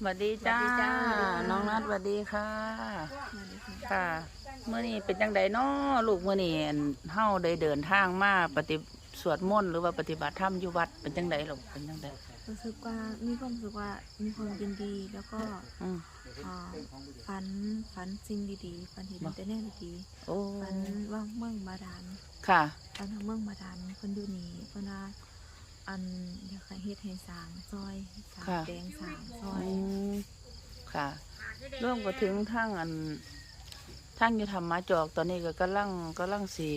สวัสดีจ้าสวัสดีจ้า น้องนัดสวัสดีค่ะ ค่ะเมื่อนี้เป็นจังใดน้อลูกเมื่อนี้อั่นเฮาได้เดินทางมาปฏิสวดมนต์หรือว่าปฏิบัติธรรมอยู่วัดเป็นจังใดลูกเป็นจังใดรู้สึกว่ามีความรู้สึกว่ามีความยินดีแล้วก็อืมอ่าฝันฝันสิ่งดีๆฝันเห็นบ่แต่แน่ดีโอ้ๆฝันว่าเมืองบาดาลค่ะฝันว่าเมืองบาดาลเพิ่นอยู่นี่เพิ่นว่า อันอยากให้เฮ็ดให้สร้างซอยสร้างค่ะแปลงสร้างซอยอืมค่ะเรื่องก็ถึงทางอันทางอยู่ธรรมะจอกตอนนี้ก็กำลังกำลังสิ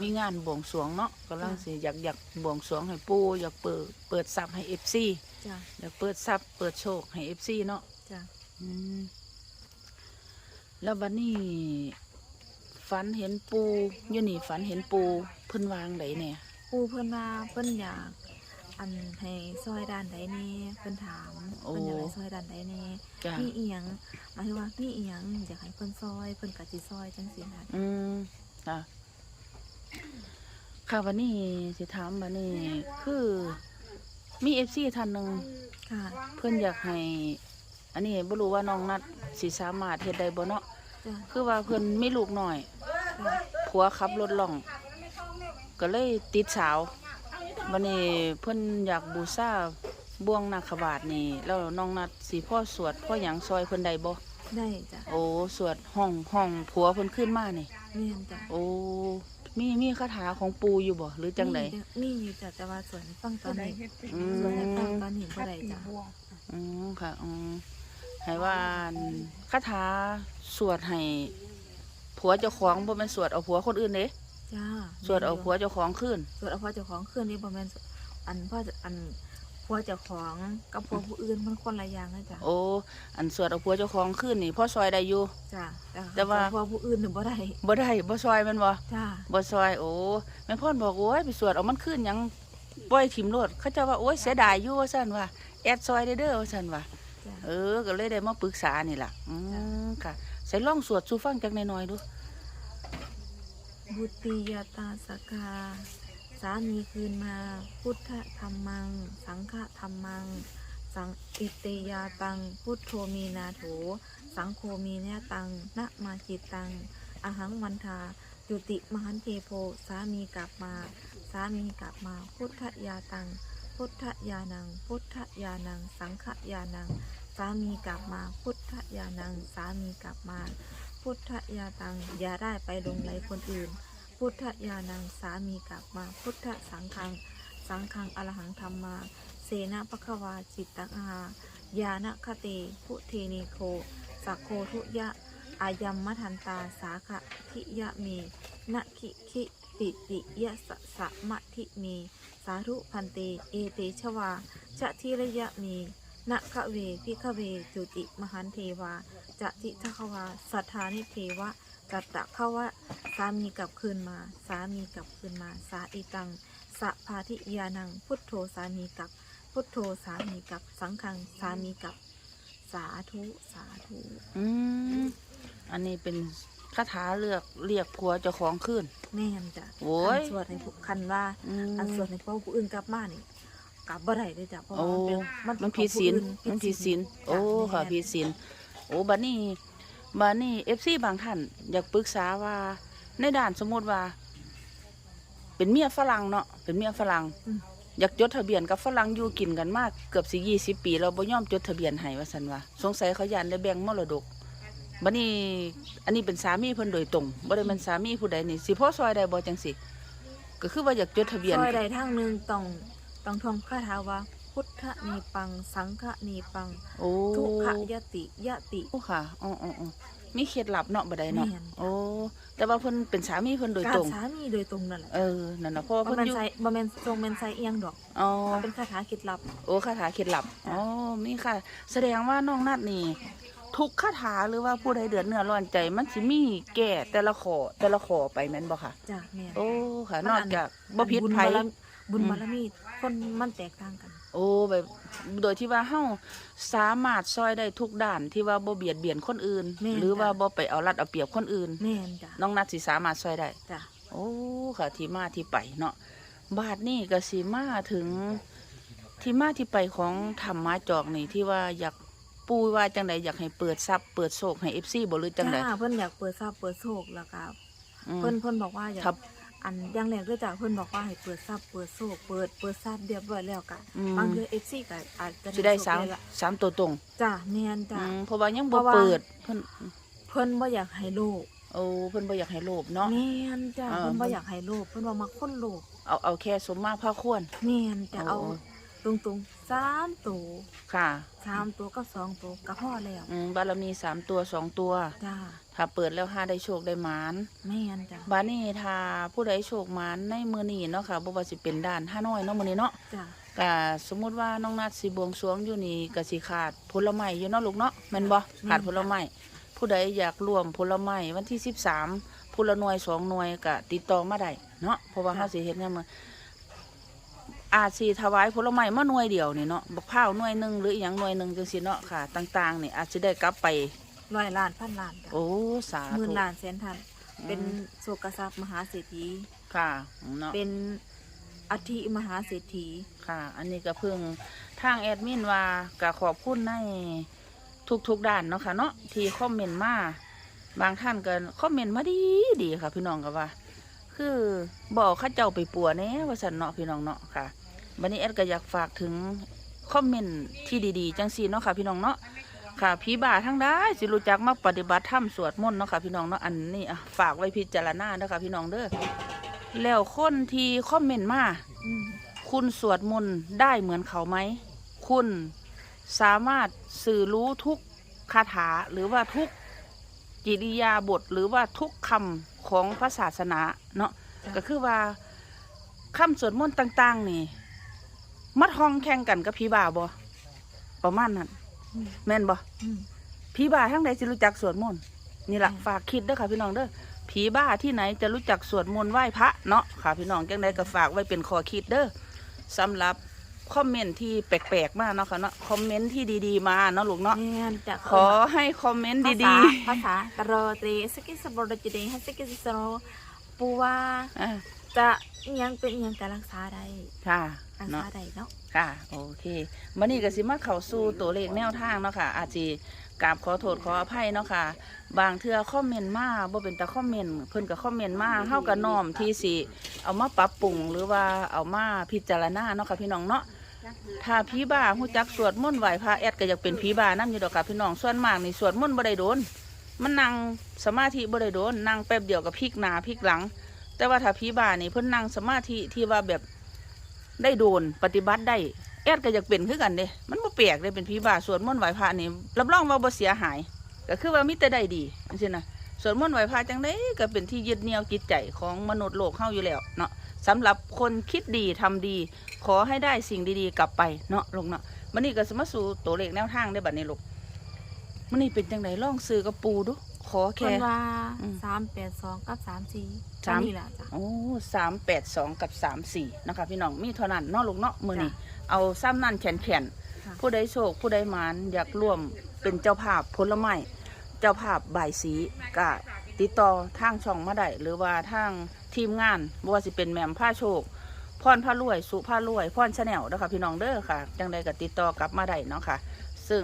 มีงานบวงสรวงเนาะกำลังสิอยากอยากบวงสรวงให้ปู่อยากเปิดเปิดทรัพย์ให้เอฟซีจ้ะอยากเปิดทรัพย์เปิดโชคให้เอฟซีเนาะ จ้ะอืมแล้วบัดนี้ฝันเห็นปูอยู่นี่ฝันเห็นปูเพิ่นวางไดเนี่ย ปู่เพิ่นว่าเพิ่นอยากอันให้ซอยด้านใดแน่เพิ่นถามเพิ่นอยากให้ซอยด้านใดแน่จ้ะมีอีหยังหมายถึงว่ามีอีหยังอยากให้เพิ่นซอยเพิ่นก็สิซอยจังซี่นะอืมค่ะค่ะวันนี้สิถามวันนี้คือมีเอฟซีท่านหนึ่งค่ะเพื่อนอยากให้ อันนี้บ่รู้ว่าน้องนัดสิสามารถเฮ็ดได้บ่เนาะจ้ะคือว่าเพิ่นมีลูกหน่อยค่ะผัวขับรถล่อง ก็เลยติดสาววันนี้เพิ่นอยากบูชาบ่วงนาคบาทนี่แล้วน้องนัดสิพ่อสวดพ่อหยังซอยเพิ่นได้บ่ได้จ้ะโอ้สวดห้องห้องผัวเพิ่นขึ้นมานี่แม่นจ้ะโอ้มีมีคาถาของปูอยู่บ่หรือจังไดมีจ้ะมีอยู่จ้ะแต่ว่าส่วนฟังตอนนี้อืส่วนในฟังมตอนนี้บ่ได้จ้ะอืมค่ะอืมให้ว่าคาถาสวดให้ผัวเจ้าของบ่แม่นสวดเอาผัวคนอื่นเด้ จ้าสวดเอาผัวเจ้าของขึ้นสวดเอาผัวเจ้าของคืนนี้บ่แม่นอันพ่อจะอันผัวเจ้าของกับผัวผู้อื่นมันคนละอย่างนะจ้ะโอ้อันสวดเอาผัวเจ้าของขึ้นนี่พ่อซอยได้อยู่จ้ะแต่ว่าผัวผู้อื่นนี่บ่ได้บ่ได้บ่ซอยแมันบ่จ้าบ่ซอยโอ้แม่พ่อนบอกโอ้ยไปสวดเอามันขึ้นหยังปล่อยถิ่มโลดเขาเจ้าว่าโอ้ยเสียดายอยู่ว่าซั่นว่าแอดซอยได้เด้อว่าซั่นว่าจ้ะเออก็เลยได้มาปรึกษานี่ล่ะอืมค่ะใส่ลองสวดสู่ฟังจักหน่อยๆดู บุติยตาสกา สามีคืนมา พุทธธรรมัง สังฆธรรมัง สังอิตยาตัง พุทโธมีนาโถ สังโฆมีเนตังนะมาจิตตัง อหังวันทาจุติมหันเทโพ สามีกลับมา สามีกลับมา พุทธยาตัง พุทธยานัง พุทธยานัง สังฆยานัง สามีกลับมา พุทธยานัง สามีกลับมา พุทธยาตังอย่าได้ไปลงไหลคนอื่น พุทธยานังสามีกลับมา พุทธสังฆัง สังฆังอรหังธรรมา เสนาปะควาจิตตังอายานะคเตพุเทเนโคสักโคทุยะอายัมมทันตาสาขะทิยะเมนะคิคิติติยะสะสะมะทิเม สาธุพันเต เอเตชวาชะทิระยะเม นะคะเวพิคะเวจุติมหันเทวาจะติทควาสัทธานิเทวะกัตตะเขาวะสามีกลับคืนมา สามีกลับคืนมา สาอิตังสะพาธิยานัง พุทโธสามีกลับ พุทโธสามีกลับ สังฆังสามีกลับ สาธุสาธุอืมอันนี้เป็นคาถาเลือกเรียกผัวเจ้าของขึ้นแม่นจ้ะโอ้ยคันสวดให้ผู้คันว่าอืมอันสวดให้พ่อผู้อื่นกลับมานี่ก ลับบ่ได้เลยจ้ะเพราะโอ้ว่ามันเป็นมันผิดศีลของผู้อื่มันผิดศีลโอ้จ้ค่ะแม่นผิดศีลโอ้บัดนี้บัดนี้เอฟซีบางท่านอยากปรึกษาว่าในด้านสมมติว่า เป็นเมียฝรั่งเนาะเป็นเมียฝรั่งอืมอยากจดทะเบียนกับฝรั่งอยู่กินกันมากเกือบสิยี่สิบปี เราบ่ยอมจดทะเบียนให้ว่าสันว่าสงสัยเขายานได้แบ่งมรดกบัดนี้อันนี้เป็นสามีเพิ่นโดยตรงบ่ได้เป็นสามีผู้ใดนี่สิพ่อซอยได้บ่จังสิก็คือว่าอยากจดทะเบียนซอยใดทางหนึ่งต้อง ต้องท่องคาถาว่า พุทธนีปัง สังฆนีปัง โอ้ทุกขยติยติ โอ้ค่ะอ๋ออ๋ออ๋อมีเคล็ดลับเนาะบ่ได้เนาะแม่น โอ้แต่ว่าเพิ่นเป็นสามีเพิ่นโดยการตรง สามีโดยตรงนั่นแหละเออนั่นน่ะเพราะว่าบ่เพิ่นแม่นอยู่ใส่บ่แม่นทรงแม่นใส่เอียงดอกอ๋อเป็นคาถาเคล็ดลับ โอ้คาถาเคล็ดลับ อ๋อ มีค่ะ แสดงว่าน้องนัดนี่ทุกคาถาหรือว่าผู้ใดเดือดเนื้อร้อนใจ มันสิมีแก่แต่ละขอแต่ละขอไปแม่นบ่ค่ะ จ้ะแม่น โอ้ค่ะ มันนอัอนกจากบ่ผิดบุญไผบารมี บุญอืมบารมีคนมันแตกต่างกัน โอ้แบบโดยที่ว่าเฮาสามารถซอยได้ทุกด้านที่ว่าบ่เบียดเบียนคนอื่น แม่นหรือว่าจ้ะ บ่ไปเอารัดเอาเปรียบคนอื่น แม่นจ้ะน้องนัดสิสามารถซอยได้ จ้ะโอ้ค่ะที่มาที่ไปเนาะบาทนี่ก็สิมาถึงที่มาที่ไปของธรรมะจอกนี่ที่ว่าอยากปูปูว่าจังไดอยากให้เปิดซับเปิดโศกให้ FC บ่หรือจังไดจ้าเพิ่นอยากเปิดทรัพย์เปิดโชคแล้วก็อืม เพิ่นเพิ่นบอกว่าอยากครับ อันอย่างแรกด้วยจ้ะเพิ่นบอกว่าให้เปิดทรัพย์เปิดโชคเปิดเปิดทรัพย์เรียบร้อยแล้วก็อืม บางเทื่อ FC ก็อาจจะสิได้โชคสามละสามตัวตรงจ้าแม่นจ้าอืมเพราะว่ายังเพบ่ราะว่า เปิดเพิ่นเพิ่นบ่อยากให้โลภโอ้เพิ่นบ่อยากให้โลภเนาะแม่นจ้าอ่า เพิ่นบ่อยากให้โลภเพิ่นว่ามาคนโลภเอาเอาแค่สมมาพาควรแม่นจะโอ้เอาตรงๆสามตัวค่ะสามตัวกับสองตัวก็พอแล้วอืมบารมีสามตัวสองตัว จ้า ถ้าเปิดแล้วห้าได้โชคได้หมานแม่นจ้าบานี้ถ้าผู้ใดโชคหมานในมือนี้เนาะค่ะบ่ว่าสิเป็นด้านห้าน้อยเนาะมื้อนี้เนาะจ้าก็สมมุติว่าน้องนัดสิบวงสรวงอยู่นี่ก็สิขาดผลไม้อยู่เนาะลูกเนาะแม่นบ่ขาดผลไม้ผู้ใดอยากร่วมผลไม้วันที่13ผู้ละหน่วยสองหน่วยก็ติดต่อมาได้เนาะเพราะว่าเฮาสิเฮ็ดงานมื้ออาจสิถวายผลไม้มาหน่วยเดียวนี่เนาะบักพร้าวหน่วยหนึงหรืออีหยังหน่วยหนึงจังซี่เนาะค่ะ ต่างๆนี่อาจสิได้กลับไป ร้อยล้านพันล้านจ้าโอ้สาหมื่นธุล้านแสนทันเป็นอืมโศกทรัพย์มหาเศรษฐี ค่ะเนาะเป็นอธิมหาเศรษฐี ค่ะ อันนี้ก็เพิ่งทางแอดมินว่าก็ขอบคุณในทุกๆด้านเนาะค่ะเนาะที่คอมเมนต์มาบางท่านก็คอมเมนต์มาดีดีค่ะ พี่น้องก็ว่า คือบอกเข้าเจ้าไปปัวแหน่ว่าสันเนาะพี่น้องเนาะค่ะวันนี้แอดก็อยากฝากถึงคอมเมนต์ที่ดีๆ จังสีเนาะค่ะพี่น้องเนาะ ค่ะผีบาทั้งได้สิรู้จักมาปฏิบัติธรรมสวดมนต์เนาะค่ะพี่น้องเนาะอันนี้อะฝากไว้พิจารณาเด้อค่ะพี่น้องเด้อแล้วคนที่คอมเมนต์มาคุณสวดมนต์ได้เหมือนเขาไหม คุณสามารถสื่อรู้ทุกคาถาหรือว่าทุกกิริยาบทหรือว่าทุกคำของพระศาสนาเนาะก็คือว่าคำสวดมนต์ต่าง ๆ นี่ มัดห้องแข่งกันกับผีบ่าบ่ประมาณนั้น แม่นบ่อืมผีบ้าทั้งใดจะรู้จักสวดมนต์นี่แหละอืมฝากคิดเด้อค่ะพี่น้องเด้อผีบ้าที่ไหนจะรู้จักสวดมนต์ไหว้พระเนาะค่ะพี่น้องจังใดก็ฝากไว้เป็นข้อคิดเด้อสำหรับคอมเมนต์ที่แปลกๆมาเนาะค่ะเนาะคอมเมนต์ที่ดีๆมาเนาะลูกเนาะแม่นจะขอให้คอมเมนต์ภาดีษาภาษาตรอเตรสกิสบรจเดฮัสกิสโรปูว่าๆอ่า จะอิหยังเป็นอิหยังการรักษาได้ค่ะรักเนาะษาได้เนาะ ค่ะ โอเคมันนี่ก็สิมาเข้าสู่ตัวเลขแนวทางเนาะค่ะ อาจจะกราบขอโทษขออภัยเนาะค่ะ บางเทื่อคอมเมนต์มาบ่เป็นตาคอมเมนต์เพิ่นก็คอมเมนต์มาเฮาก็น้อมที่สิเอามาปรับปรุงหรือว่าเอามาพิจารณาเนาะค่ะพี่น้องเนาะ ถ้าผีบ้าฮู้จักสวดมนต์ไหว้พระแอดก็อยากเป็นผีบ้านํอยู่ดอกค่ะพี่น้องส่วนมากนี่สวดมนต์บ่ได้โดน มันนั่งสมาธิบ่ได้โดนนั่งแป๊บเดียวก็พลิกหน้าพลิกหลัง แต่ว่าถ้าผีบ้านี่เพิ่นนั่งสมาธิที่ว่าแบบได้โดนปฏิบัติได้แอดก็อยากเป็นคือกันเด้ มันบ่แปลกเด้เป็นผีบาสวดมนต์ไหว้พระนี่รับรองว่าบ่เสียหาย ก็คือว่ามีแต่ได้ดีจังซี่นะสวดมนต์ไหว้พระจังไดก็เป็นที่ยึดเหนี่ยวจิตใจของมนุษย์โลกเฮาอยู่แล้วเนาะสำหรับคนคิดดีทำดี ขอให้ได้สิ่งดีๆ กลับไปเนาะลูกเนาะมันนี่ก็สมาสู่ตัวเลขแนวทางได้บัดนี้ลูกมันนี่เป็นจังไดลองซื้อกับปูดู ขอเพิ่แค่นว่าอืมสามแปดสองกับสามสี่สาม นี่แหละจ้ะ โอ้สามแปดสองกับสามสี่นะคะพี่น้องมีเท่านั้นเนาะลูกเนาะมือนี้จ้ะเอาซ้ำนั่นแขนแขนๆค่ะ ผู้ใดโชคผู้ใดหมานอยากร่วมเป็นเจ้าภาพผลไม้เจ้าภาพบ่ายสีก็ติดต่อทางช่องมาได้หรือว่าทางทีมงานบ่ว่าสิเป็นแหม่มผ้าโชคพรผ้ารวย สุผ้ารวยพรชาแนลนะคะพี่น้องเด้อค่ะจังใดก็ติดต่อกลับมาได้เนาะค่ะ ซึ่ง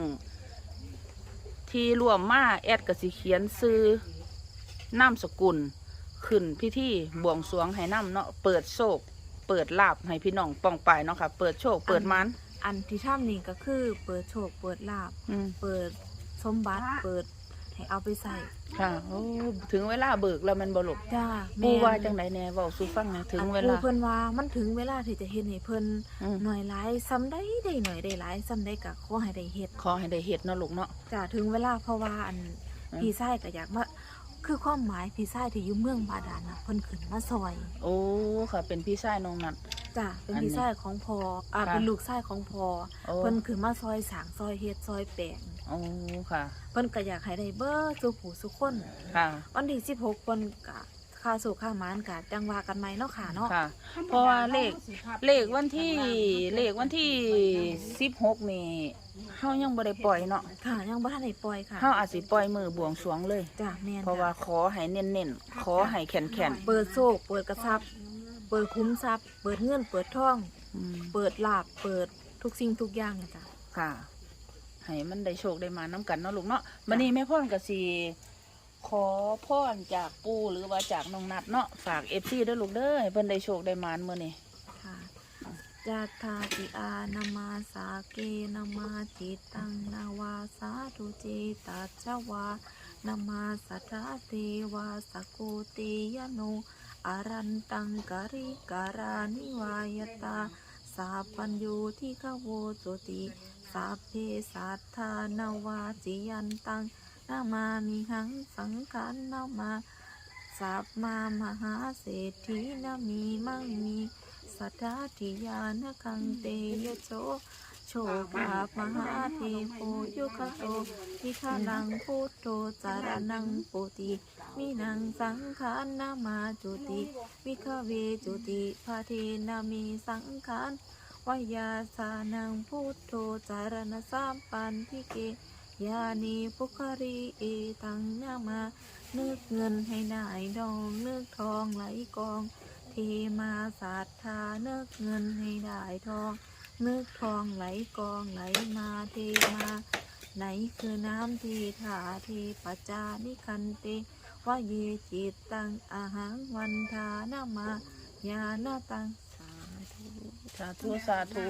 ที่รวมมาแอดกสิเขียนซื้อนามสกุล ขึ้นพิธีบวงสรวงให้น้ำเนาะเปิดโชคเปิดลาบให้พี่น้องป้องไปเนาะค่ะ เปิดโชคเปิดมัน อันที่ทำนี่ก็คือ เปิดโชค เปิดลาบ อืม เปิดสมบัติ เปิด ให้เอาไปใส่ค่ะโอ้ถึงเวลาเบิกแล้วแมันบลุกจ้าปูแม่นว่าจังไดแหน่เว้าสู่ฟังหน่อยถึงเวอันปูลาเพิ่นว่ามันถึงเวลาที่จะเฮ็ดให้เพิ่นอืมหน่อยหลายซ้ำได้ได้หน่อยได้หลายซ้ำได้ก็ขอให้ได้เฮ็ดขอให้ได้เฮ็ดเนาะลูกเนาะจ้าถึงเวลาเพราะว่าอันอืมพี่ชายก็อยากมา คือความหมายพี่ชายที่อยู่เมืองบาดาลน่ะเพิ่นขึ้นมาซอยโอ้ค่ะ เป็นพี่ชายน้องนัด จ้าเป็นอันนี้พี่ชายของพออ่าค่ะเป็นลูกชายของพอโอ้ เพิ่นขึ้นมาซอยสร้างซอยเฮ็ดซอยแปลงโอ้ค่ะ เพิ่นก็อยากให้ได้เบิดสุผู้สุคนค่ะ วันที่16เพิ่นก็ ค่าสู่ค่าหมานก็จังว่ากันใหม่เนาะค่ะเนาะค่ะ เพราะว่าเลข เลขวันที่เลขวันที่สิบหกนี่เฮายังบ่ได้ปล่อยเนาะค่ะยังบ่ทันได้ปล่อยค่ะเฮาอาจสิปล่อยมือบวงสรวงเลย จ้าแม่นเพราะว่าจ้ขอให้เน้นๆขอให้แข็งเปิดโชคเปิดกระซับเปิดคุ้มทรัพย์ เปิดเงินเปิดทอง ๆอืมเปิดลาบเปิดทุกสิ่งทุกอย่างเลยจ้ะ ค่ะ ให้มันได้โชคได้มาน้กันเนาะลูกเนาะบันนี้แม่พ่อนก็สิ ขอพรจากปู่หรือว่าจากน้องนัดเนาะฝากเอฟซีด้วยลูกเด้อให้เพิ่นได้โชคได้มานมื้อนี้ค่ะจัตตาติอานามาสาเกนามาจิตตังนาวาสาธุเจตัจจวานามาสัทธาเทวาสกโกเตยโนอารันตังกริการานิวายตาสาปัญญูที่ขโวโจติสาเพสัทธานาวาจิยันตัง นามามิหังสังขารนามาสัพมามหาเศรษฐีนามีมั่งมีสัทธาทิยานคังเตยโชโชกาบมหาเทโพยุคโตทิฆานังพุทโธจารนังปุติมินังสังขารนามาจุติวิคเวจุติภาเทนามีสังขารวายาสานังพุทโธจารณสามปันทิเก ยานีปุคารีเอตังนามานึกเงินให้นายดองนึกทองไหลกอง เทมาศาสธานึกเงินให้ได้ทอง นึกทองไหลกองไหลมาเทมา ไหนคือน้ำที่ถาเทปจานิคันเตวะเยจิตตังอาหังวันทานามายานาตังสาธุสาธุสาธุ